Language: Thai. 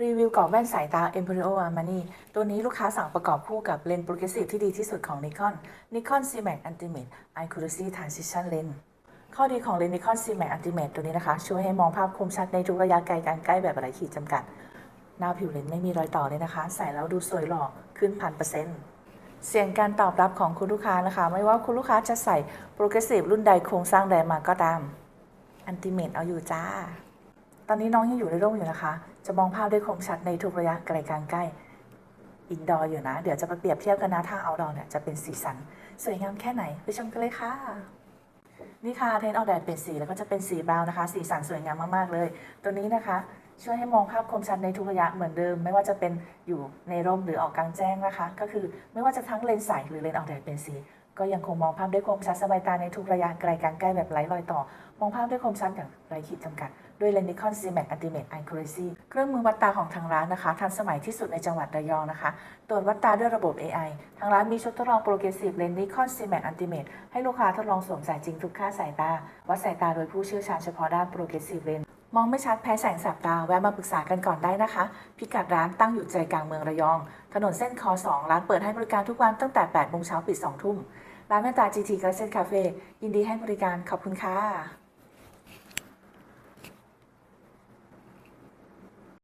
รีวิวกรอบแว่นสายตา Emporio Armani ตัวนี้ลูกค้าสั่งประกอบคู่กับเลนส์โปรเกรสซีฟที่ดีที่สุดของ Nikon Nikon C-Max Ultimate Accuracy Transition Lens ข้อดีของเลนส์ Nikon C-Max Ultimate ตัวนี้นะคะ ช่วยให้มองภาพคมชัดในทุกระยะไกลการใกล้แบบไร้ขีดจำกัด หน้าผิวเลนส์ไม่มีรอยต่อเลยนะคะ ใส่แล้วดูสวยหล่อขึ้นพันเปอร์เซ็นต์เสียงการตอบรับของคุณลูกค้านะคะ ไม่ว่าคุณลูกค้าจะใส่โปรเกรสซีฟรุ่นใดโครงสร้างใดมาก็ตาม Ultimate เอาอยู่จ้า ตอนนี้น้องยังอยู่ในร่มอยู่นะคะ จะมองภาพได้คมชัดในทุกระยะไกลกลางใกล้อินดอร์อยู่นะ เดี๋ยวจะไปเปรียบเทียบกันนะถ้าเอาดอเนี่ยจะเป็นสีสัน สวยงามแค่ไหน ไปชมกันเลยค่ะ นี่ค่ะเทนออกแดดเป็นสีแล้วก็จะเป็นสีบราวน์นะคะ สีสันสวยงามมากๆเลย ตัวนี้นะคะ ช่วยให้มองภาพคมชัดในทุกระยะเหมือนเดิม ไม่ว่าจะเป็นอยู่ในร่มหรือออกกลางแจ้งนะคะ ก็คือไม่ว่าจะทั้งเลนส์ใสหรือเลนส์ออกแดดเป็นสี ก็ยังคงมองภาพด้วยคมชัดสบายตาในทุกระยะไกลกลางใกล้แบบไร้รอยต่อ มองภาพด้วยคมชัดอย่างไร้ขีดจำกัด ด้วยเลนส์ Nikon C-Max Ultimate Accuracy เครื่องมือวัดตาของทางร้านนะคะ ทันสมัยที่สุดในจังหวัดระยองนะคะ ตรวจวัดตาด้วยระบบ AI ทางร้านมีชุดทดลองโปรเกรสซีฟเลนส์ Nikon C-Max Ultimate ให้ลูกค้าทดลองสวมใส่จริงทุกค่าสายตา วัดสายตาโดยผู้เชี่ยวชาญเฉพาะด้านโปรเกรสซีฟเลนส์ มองไม่ชัดแพ้แสงแสบตาแวะมาปรึกษากันก่อนได้นะคะ พิกัดร้านตั้งอยู่ใจกลางเมืองระยอง ถนนเส้นคอ2ร้านเปิดให้บริการทุกวันตั้งแต่8โมงเช้าปิด2ทุ่ม ร้านแม่ตา GT กระเซ็นคาเฟ่ยินดีให้บริการขอบคุณค่ะ